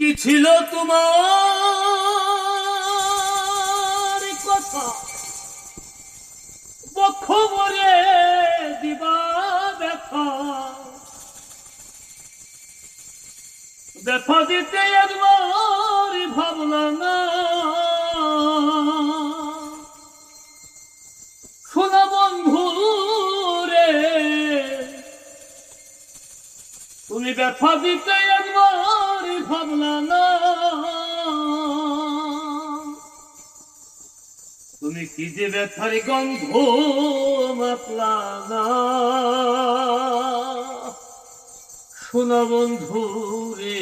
কি ছিল তোমার কথা? বক্ষ দিবা ব্যথা। ব্যথা দিতে একবার ভাবলা না। শোনা বন্ধু রে, তুমি ব্যথা দিতে একবার তুমি কি যে ব্যথার গন্ধ মাতলা শোনা বন্ধু রে,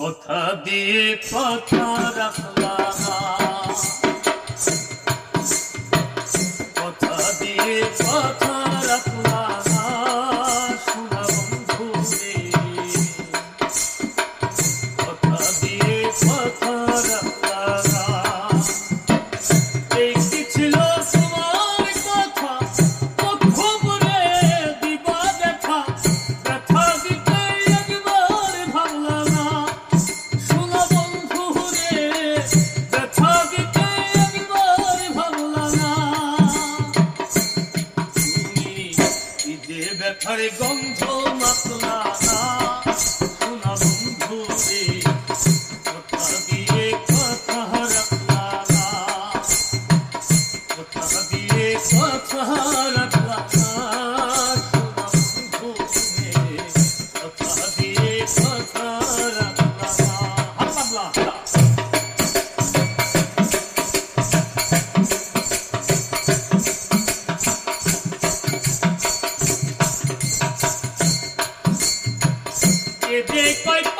কথা দিয়ে কথা রাখলা কথা দিয়ে কথা ব্যথার গন্ধ মাতলা। Big Bike